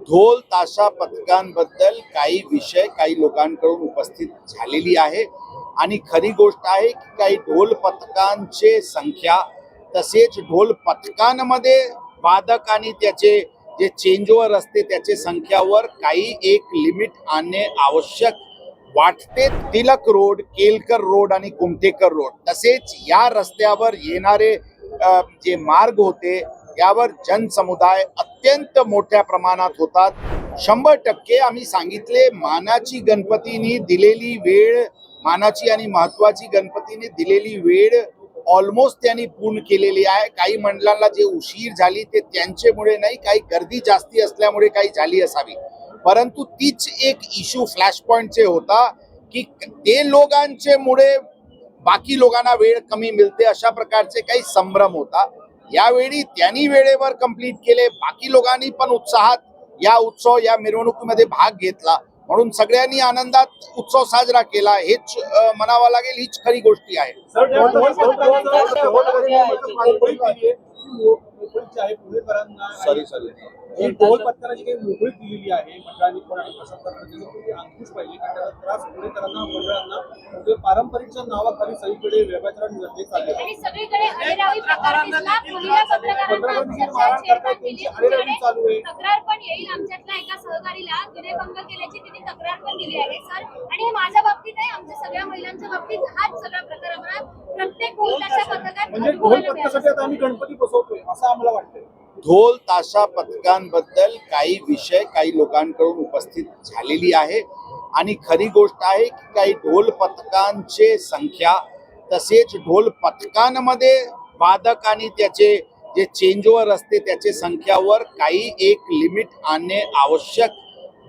ढोल ताशा पथकांबद्दल काही विषय काही लोकांकडून उपस्थित झालेली आहे. आणि खरी गोष्ट आहे की काही ढोल पथकांचे संख्या तसेच ढोल पथकांमध्ये वादक आणि त्याचे जे चेंजवर असते त्याचे संख्यावर काही एक लिमिट आणणे आवश्यक वाटते. तिलक रोड केलकर रोड आणि कुमटेकर रोड. तसेच या रस्त्यावर येणारे जे मार्ग होते यावर जनसमुदाय अत्यंत मोठ्या प्रमाणात होतात. शंभर टक्के आम्ही सांगितले मानाची गणपतीनी दिलेली वेळ मानाची आणि महत्वाची गणपतीने दिलेली वेळ ऑलमोस्ट त्यांनी पूर्ण केलेली आहे. काही मंडळांना जे उशीर झाली ते त्यांच्यामुळे नाही काही गर्दी जास्ती असल्यामुळे काही झाली असावी. परंतु तीच एक इश्यू फ्लॅश पॉइंटचे होता की ते लोकांचे मुळे बाकी लोकांना वेळ कमी मिळते अशा प्रकारचे काही संभ्रम होता. यावेळी त्यांनी वेळेवर कंप्लीट केले बाकी लोकांनी पण उत्साहात या उत्सव या मिरवणुकीमध्ये भाग घेतला म्हणून सगळ्यांनी आनंदात उत्सव साजरा केला हेच म्हणावं लागेल हीच खरी गोष्टी आहे सॉरी सॉरी पथकाची काही मोकळी दिलेली आहे मंडळांनी पण आणि प्रशासनाने पाहिजे कारण त्याचा त्रास पुणेकरांना मंडळांना म्हणजे पारंपरिकच्या नावाखाली सगळीकडे सगळीकडे अरेरावी मारहाण. त्यांची चालू आहे. तक्रार पण येईल आमच्यातल्या एका सहकारीला. विनयभंग केल्याची तिने तक्रार पण दिली आहे सर. आणि हे माझ्या बाबतीत आहे आमच्या सगळ्या महिलांच्या बाबतीत हाच सगळा प्रकार म्हणजे ढोल पथकासाठी आता आम्ही गणपती बसवतोय असं आम्हाला वाटतंय. ढोल ताशा पथकांबद्दल काही विषय काही लोकांकडून उपस्थित झालेली आहे. आणि खरी गोष्ट आहे की काही ढोल पथकांचे संख्या तसेच ढोल पथकांमध्ये वादक आणि त्याचे जे चेंजवर असते त्याचे संख्यावर काही एक लिमिट आणणे आवश्यक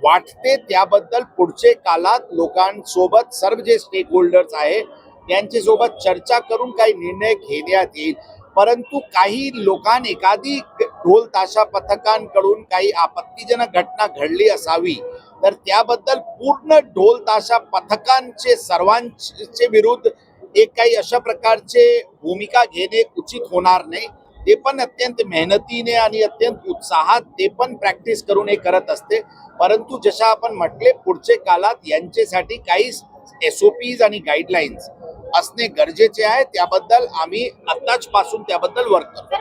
वाटते. त्याबद्दल पुढचे काळात लोकांसोबत सर्व जे स्टेक होल्डर्स आहे त्यांच्यासोबत चर्चा करून काही निर्णय घेण्यात येईल. परंतु काही लोकांनी एखादी ढोल ताशा पथकांकडून काही आपत्तीजनक घटना घडली असावी तर त्याबद्दल पूर्ण ढोल ताशा पथकांचे सर्वांचे विरुद्ध एक काही अशा प्रकारचे भूमिका घेणे उचित होणार नाही. ते पण अत्यंत मेहनतीने आणि अत्यंत उत्साहात ते पण प्रॅक्टिस करून हे करत असते. परंतु जशा आपण म्हटले पुढचे कालात यांच्यासाठी काही एस ओ पीज आणि गाईडलाईन्स असणे गरजेचे आहे त्याबद्दल आम्ही आत्ताच पासून त्याबद्दल वर्क करतो.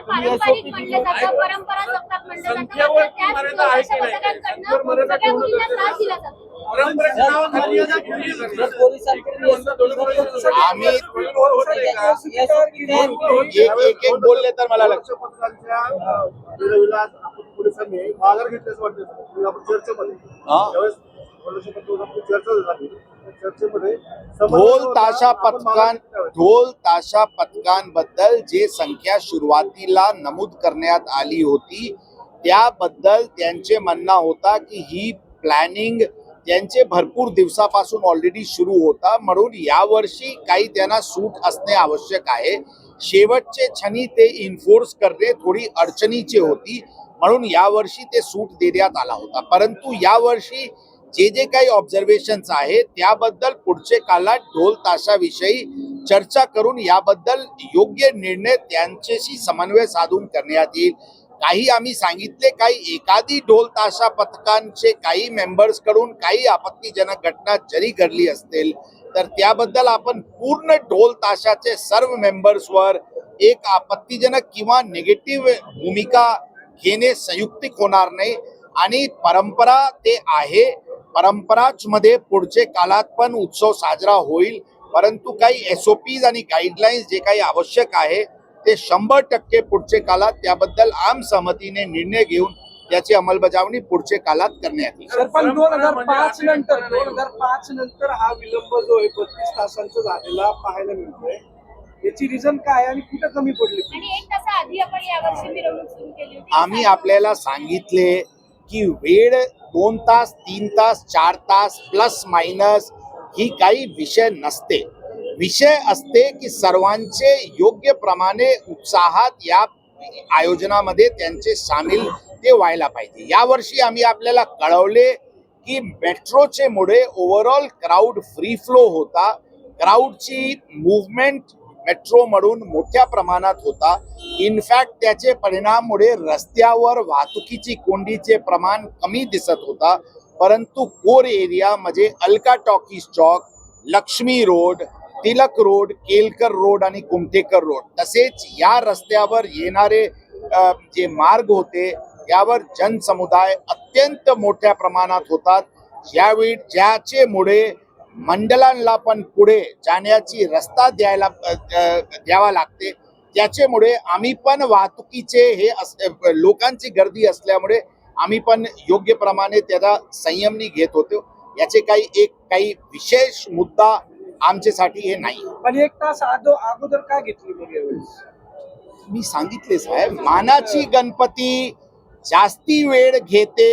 आम्ही एक एक बोलले तर मला आपण पोलिसांनी माघार घेतल्याचं वाटतं आपण चर्चेमध्ये हा? चर्चा झाली ढोल ताशा पथकां ढोल ताशा पथकांबद्दल जे संख्या सुरुवातीला नमूद करण्यात आली होती त्याबद्दल त्यांचे म्हणणं होता की ही प्लॅनिंग त्यांचे भरपूर दिवसापासून ऑलरेडी सुरू होता. म्हणून यावर्षी काही त्यांना सूट असणे आवश्यक आहे. शेवटचे क्षणी ते इन्फोर्स करणे थोडी अडचणीची होती. म्हणून यावर्षी ते सूट देण्यात आला होता. परंतु यावर्षी जे जे काही ऑब्झर्वेशन्स आहे त्याबद्दल पुढचे काळात ढोल ताशाविषयी चर्चा करून याबद्दल योग्य निर्णय त्यांच्याशी समन्वय साधून करण्यात येईल. काही आम्ही सांगितले काही एखादी ढोल ताशा पथकांचे काही मेंबर्सकडून काही आपत्तीजनक घटना जरी घडली असतील तर त्याबद्दल आपण पूर्ण ढोल ताशाचे सर्व मेंबर्सवर एक आपत्तीजनक किंवा निगेटिव्ह भूमिका घेणे संयुक्तिक होणार नाही. आणि परंपरा ते आहे परंपराच मध्ये पुढचे काळात पण उत्सव साजरा होईल. परंतु काही एस ओ पीज आणि गाईडलाईन्स जे काही आवश्यक आहे ते शंभर टक्के पुढचे काळात त्याबद्दल आम सहमतीने निर्णय घेऊन त्याची अंमलबजावणी पुढचे काळात करण्यात येईल. सर पण दोन हजार पाच नंतर दोन हजार पाच नंतर हा विलंब जो आहे बत्तीस तासांचा झालेला पाहायला मिळतोय. याची रिझन काय आणि कुठे कमी पडली? आणि एक तासा आधी आपण यावर्षी मिरवणूक सुरू केली होती. आम्ही आपल्याला सांगितले की वेळ दोन तास तीन तास चार तास प्लस मायनस ही काही विषय नसते. विषय असते की सर्वांचे योग्य प्रमाणे उत्साहात या आयोजनामध्ये त्यांचे सामील ते व्हायला पाहिजे. यावर्षी आम्ही आपल्याला कळवले की मेट्रोचे मुळे ओव्हरऑल क्राऊड फ्री फ्लो होता. क्राऊडची मुवमेंट मेट्रो म्हणून मोठ्या प्रमाणात होता. इनफॅक्ट त्याचे परिणाममुळे रस्त्यावर वाहतुकीची कोंडीचे प्रमाण कमी दिसत होता. परंतु कोर एरिया म्हणजे अलका टॉकीज चौक Laxmi road Tilak road Kelkar road आणि कुमटेकर रोड. तसेच या रस्त्यावर येणारे जे मार्ग होते यावर जनसमुदाय अत्यंत मोठ्या प्रमाणात होतात. यावेळी ज्याचे मुळे मंडळांना पण पुढे जाण्याची रस्ता द्यायला द्यावा लागते. त्याच्यामुळे आम्ही पण वाहतुकीचे हे अस लोकांची गर्दी असल्यामुळे आम्ही पण योग्य प्रमाणे त्याचा संयमनी घेत होतो. याचे काही एक काही विशेष मुद्दा आमच्यासाठी हे नाही. पण एक तास अगोदर का घेतली मी सांगितले साहेब मानाची गणपती जास्ती वेळ घेते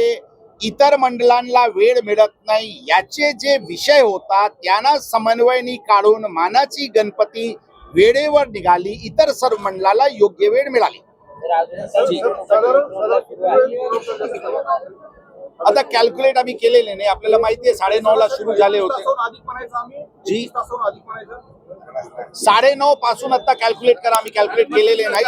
इतर मंडळांना वेळ मिळत नाही. याचे जे विषय होता त्यांना समन्वयनी काढून मानाची गणपती वेळेवर निघाली. इतर सर्व मंडळाला योग्य वेळ मिळाली. आता कॅल्क्युलेट आम्ही केलेले नाही. आपल्याला माहिती आहे साडेनऊ ला सुरू झाले होते. जी. साडेनऊ पासून आता कॅल्क्युलेट करा. आम्ही कॅल्क्युलेट केलेले नाही.